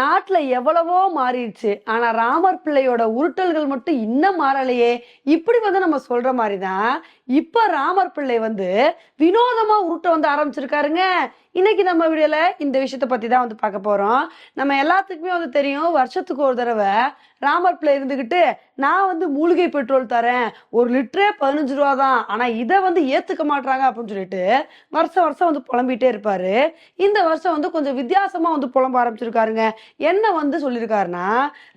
நாட்டுல எவ்வளவோ மாறிடுச்சு. ஆனா ராமர் பிள்ளையோட உருட்டல்கள் மட்டும் இன்னும் மாறலையே. இப்படி வந்து நம்ம சொல்ற மாதிரிதான் இப்ப ராமர் பிள்ளை வந்து வினோதமா உருட்ட வந்து ஆரம்பிச்சிருக்காருங்க. இன்னைக்கு நம்ம வீடியோல இந்த விஷயத்த பத்தி தான் வந்து பார்க்க போறோம். நம்ம எல்லாத்துக்குமே வந்து தெரியும் வருஷத்துக்கு ஒரு தடவை ராமர் பிள்ளை இருந்துகிட்டு நான் வந்து மூலிகை பெட்ரோல் தரேன் ஒரு லிட்டரே பதினஞ்சு ரூபா தான் ஆனா இதை வந்து ஏத்துக்க மாட்டாங்க அப்படின்னு சொல்லிட்டு வருஷம் வருஷம் வந்து புலம்பிட்டே இருப்பாரு. இந்த வருஷம் வந்து கொஞ்சம் வித்தியாசமா வந்து புலம்ப ஆரம்பிச்சிருக்காருங்க. என்ன வந்து சொல்லியிருக்காருன்னா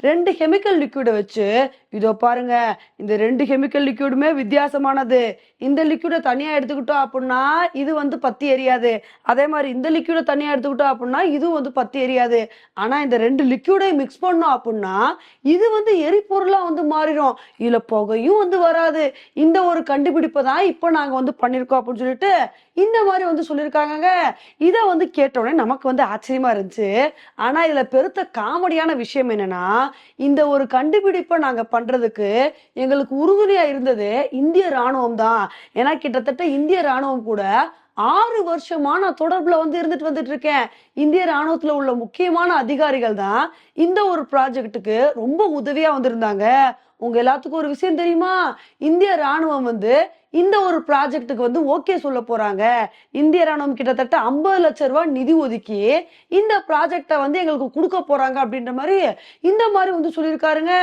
ரெண்டு கெமிக்கல் லிக்விடை வச்சு இதோ பாருங்க இந்த ரெண்டு கெமிக்கல் லிக்யூடுமே வித்தியாசமானது. இந்த லிக்விடை தனியா எடுத்துக்கிட்டோம் அப்படின்னா இது வந்து பத்தி எரியாது. அதே மாதிரி இந்த லிக்விடை தனியா எடுத்துக்கிட்டோம் அப்படின்னா இதுவும் வந்து பத்தி எரியாது. ஆனா இந்த ரெண்டு லிக்விடையும் மிக்ஸ் பண்ணோம் அப்படின்னா இது வந்து எரிபொருளா வந்து மாறிடும் இதுல புகையும் வந்து வராது. இந்த ஒரு கண்டுபிடிப்பை தான் இப்போ நாங்க வந்து பண்ணிருக்கோம் அப்படின்னு சொல்லிட்டு இந்த மாதிரி வந்து சொல்லியிருக்காங்கங்க இதை வந்து கேட்டோடனே நமக்கு வந்து ஆச்சரியமா இருந்துச்சு. ஆனா இதுல பெருத்த காமெடியான விஷயம் என்னன்னா இந்த ஒரு கண்டுபிடிப்பை நாங்க பண்றதுக்கு எங்களுக்கு உறுதுணையா இருந்தது இந்திய ராணுவம் தான் ஏன்னா கிட்டத்தட்ட இந்திய ராணுவம் கூட ஆறு வருஷமா நான் தொடர்புல வந்து இருந்துட்டு வந்துட்டு இருக்கேன். இந்திய ராணுவத்துல உள்ள முக்கியமான அதிகாரிகள் தான் இந்த ஒரு ப்ராஜெக்ட்டுக்கு ரொம்ப உதவியா வந்திருந்தாங்க. உங்க எல்லாத்துக்கும் ஒரு விஷயம் தெரியுமா? இந்திய ராணுவம் வந்து இந்த ஒரு ப்ராஜெக்ட்டுக்கு வந்து ஓகே சொல்ல போறாங்க. இந்திய ராணுவம் கிட்டத்தட்ட ஐம்பது லட்சம் ரூபாய் நிதி ஒதுக்கி இந்த ப்ராஜெக்டை வந்து எங்களுக்கு கொடுக்க போறாங்க அப்படின்ற மாதிரி இந்த மாதிரி வந்து சொல்லியிருக்காருங்க.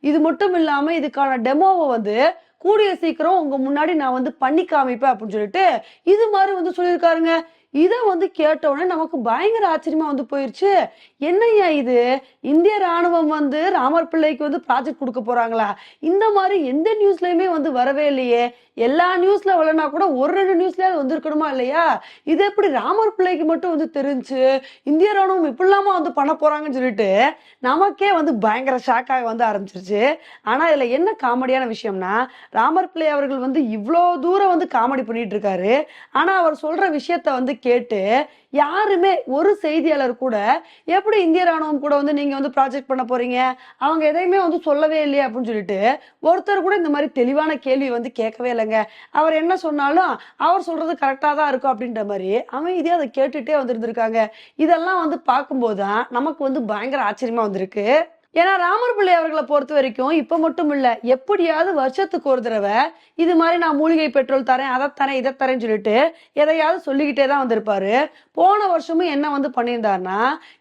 இது மட்டும் இல்லாம இதுக்கான டெமோவை வந்து கூடிய சீக்கிரம் உங்க முன்னாடி நான் வந்து பண்ணி காமிப்பேன் அப்படின்னு சொல்லிட்டு இது மாதிரி வந்து சொல்லியிருக்காருங்க. இதை வந்து கேட்டவுடனே நமக்கு பயங்கர ஆச்சரியமா வந்து போயிருச்சு. என்னய்யா இது? இந்திய ராணுவம் வந்து ராமர் பிள்ளைக்கு வந்து ப்ராஜெக்ட் கொடுக்க போறாங்களா? இந்த மாதிரி எந்த நியூஸ்லயுமே வந்து வரவே இல்லையே. எல்லா நியூஸ்ல வரலனா கூட ஒரு ரெண்டு நியூஸ்லயாவது வந்திருக்கணுமா இல்லையா? இது எப்படி ராமர் பிள்ளைக்கு மட்டும் வந்து தெரிஞ்சு இந்திய ராணுவம் இப்படிலாமா வந்து பண்ண போறாங்கன்னு சொல்லிட்டு நமக்கே வந்து பயங்கர ஷாக்காக வந்து ஆரம்பிச்சிருச்சு. ஆனா இதுல என்ன காமெடியான விஷயம்னா ராமர் பிள்ளை அவர்கள் வந்து இவ்வளோ தூரம் வந்து காமெடி பண்ணிட்டு இருக்காரு. ஆனா அவர் சொல்ற விஷயத்த வந்து கேட்டு யாருமே ஒரு செய்தியாளர் கூட எப்படி இந்திய ராணுவம் கூட வந்து நீங்க வந்து ப்ராஜெக்ட் பண்ண போறீங்க? அவங்க எதையுமே வந்து சொல்லவே இல்லையே அப்படின்னு சொல்லிட்டு ஒருத்தர் கூட இந்த மாதிரி தெளிவான கேள்வி வந்து கேட்கவே இல்லைங்க. அவர் என்ன சொன்னாலும் அவர் சொல்றது கரெக்டா தான் இருக்கும் அப்படின்ற மாதிரி அமைதியா அதை கேட்டுட்டே வந்திருந்திருக்காங்க. இதெல்லாம் வந்து பார்க்கும்போது தான் நமக்கு வந்து பயங்கர ஆச்சரியமா வந்திருக்கு. ஏன்னா ராமர் பிள்ளை அவர்களை பொறுத்த வரைக்கும் இப்ப மட்டும் இல்ல எப்படியாவது வருஷத்துக்கு ஒரு தடவை இது மாதிரி நான் மூலிகை பெட்ரோல் தரேன் அதை தரேன் இதை தரேன்னு சொல்லிட்டு எதையாவது சொல்லிக்கிட்டே தான் வந்திருப்பாரு. போன வருஷமும் என்ன வந்து பண்ணியிருந்தாருன்னா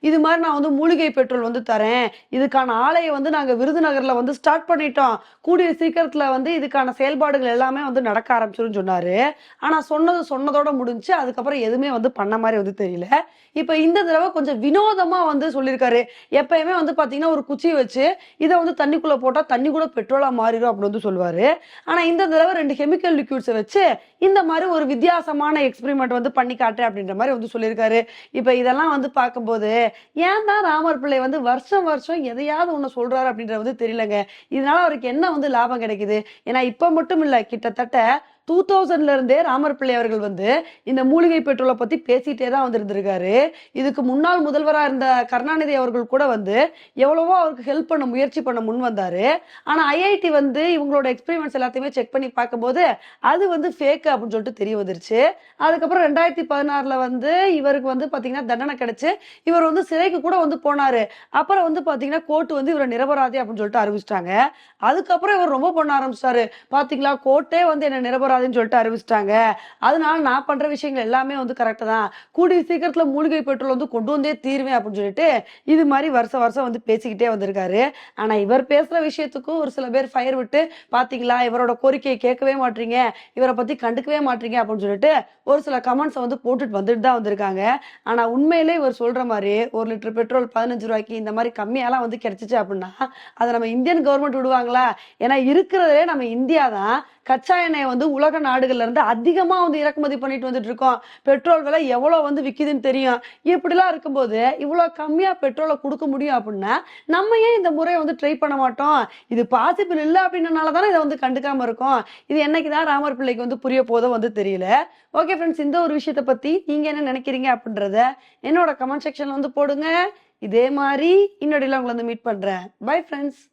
இது மாதிரி நான் வந்து மூலிகை பெட்ரோல் வந்து தரேன் இதுக்கான ஆலையை வந்து நாங்க விருதுநகர்ல வந்து ஸ்டார்ட் பண்ணிட்டோம். கூடிய சீக்கிரத்துல வந்து இதுக்கான செயல்பாடுகள் எல்லாமே வந்து நடக்க ஆரம்பிச்சிருன்னு சொன்னாரு. ஆனா சொன்னது சொன்னதோட முடிஞ்சு அதுக்கப்புறம் எதுவுமே வந்து பண்ண மாதிரி வந்து தெரியல. இப்ப இந்த தடவை கொஞ்சம் வினோதமா வந்து சொல்லியிருக்காரு. எப்பயுமே வந்து பாத்தீங்கன்னா ஒரு குச்சி வச்சு இதை வந்து தண்ணிக்குள்ள போட்டா தண்ணி கூட பெட்ரோலா மாறிடும் அப்படின்னு வந்து சொல்லுவாரு ஆனா இந்த தடவை ரெண்டு கெமிக்கல் லிக்யூட்ஸை வச்சு இந்த மாதிரி ஒரு வித்தியாசமான எக்ஸ்பெரிமெண்ட் வந்து பண்ணி காட்டுறேன் அப்படின்ற மாதிரி வந்து சொல்லியிருக்காரு. இப்ப இதெல்லாம் வந்து பார்க்கும்போது ஏன் தான் ராமர் பிள்ளை வந்து வருஷம் வருஷம் எதையாவது ஒன்று சொல்றாரு அப்படின்றது வந்து தெரியலங்க. இதனால அவருக்கு என்ன வந்து லாபம் கிடைக்குது? ஏன்னா இப்ப மட்டும் இல்ல கிட்டத்தட்ட டூ தௌசண்ட்ல இருந்தே ராமர் பிள்ளை அவர்கள் வந்து இந்த மூலிகை பெட்ரோலை பத்தி பேசிட்டே தான் வந்து இருந்திருக்காரு இதுக்கு முன்னாள் முதல்வராக இருந்த கருணாநிதி அவர்கள் கூட வந்து எவ்வளவோ அவருக்கு ஹெல்ப் பண்ண முயற்சி பண்ண முன் வந்தாரு. ஆனா ஐஐடி வந்து இவங்களோட எக்ஸ்பெரிமெண்ட்ஸ் எல்லாத்தையுமே செக் பண்ணி பார்க்கும்போது அது வந்து ஃபேக் அப்படின்னு சொல்லிட்டு தெரிய வந்துருச்சு. அதுக்கப்புறம் ரெண்டாயிரத்தி பதினாறுல வந்து இவருக்கு வந்து பாத்தீங்கன்னா தண்டனை கிடைச்சு இவர் வந்து சிறைக்கு கூட வந்து போனாரு. அப்புறம் வந்து பாத்தீங்கன்னா கோர்ட் வந்து இவரை நிரபராதி அப்படின்னு சொல்லிட்டு அறிவிச்சிட்டாங்க. அதுக்கப்புறம் இவர் ரொம்ப பண்ண ஆரம்பிச்சிட்டாரு. பாத்தீங்களா? கோர்ட்டே வந்து என்ன நிரபராதின்னு சொல்லிட்டு அறிவிச்சிட்டாங்க. அதனால நான் பண்ற விஷயங்கள் எல்லாமே வந்து கரெக்டு தான். கூடிய சீக்கிரத்துல மூலிகை பெட்ரோல் வந்து கொண்டு வந்தே தீருவேன் அப்படின்னு சொல்லிட்டு இது மாதிரி வருஷம் வருஷம் வந்து பேசிக்கிட்டே வந்திருக்காரு. ஆனா இவர் பேசுற விஷயத்துக்கும் ஒரு சில பேர் ஃபயர் விட்டு பாத்தீங்களா இவரோட கோரிக்கையை கேட்கவே மாட்டீங்க. இவரை பத்தி கண்டுக்கவே மாட்டீங்க. அப்படின்னு சொல்லிட்டு ஒரு சில கமெண்ட்ஸை வந்து போட்டுட்டு வந்துட்டு தான் வந்திருக்காங்க. ஆனா உண்மையிலே இவர் சொல்ற மாதிரி ஒரு லிட்டர் பெட்ரோல் பதினஞ்சு ரூபாய்க்கு இந்த மாதிரி கம்மியாலாம் வந்து கிடைச்சிச்சு அப்படின்னா அதை நம்ம இந்தியன் கவர்மெண்ட் விடுவாங்களா? ஏன்னா இருக்கிறதே நம்ம இந்தியா தான் கச்சா எண்ணெயை வந்து உலக நாடுகள்ல இருந்து அதிகமா வந்து இறக்குமதி பண்ணிட்டு வந்துட்டு இருக்கோம். பெட்ரோல் விலை எவ்வளவு வந்து விக்குதுன்னு தெரியும். இப்படிலாம் இருக்கும்போது இவ்வளவு கம்மியா பெட்ரோலை கொடுக்க முடியும் அப்படின்னா நம்ம ஏன் இந்த முறையை வந்து ட்ரை பண்ண மாட்டோம்? இது பாசிபிள் இல்லை அப்படின்றனால தானே இதை வந்து கண்டுக்காம இருக்கும். இது என்னைக்குதான் ராமர் பிள்ளைக்கு வந்து புரிய போதோ வந்து தெரியல. ஓகே ஃப்ரெண்ட்ஸ் இந்த ஒரு விஷயத்தை பத்தி நீங்க என்ன நினைக்கிறீங்க அப்படின்றத என்னோட கமெண்ட் செக்ஷன்ல வந்து போடுங்க. இதே மாதிரி இன்னொடையில உங்களை வந்து மீட் பண்றேன். Bye friends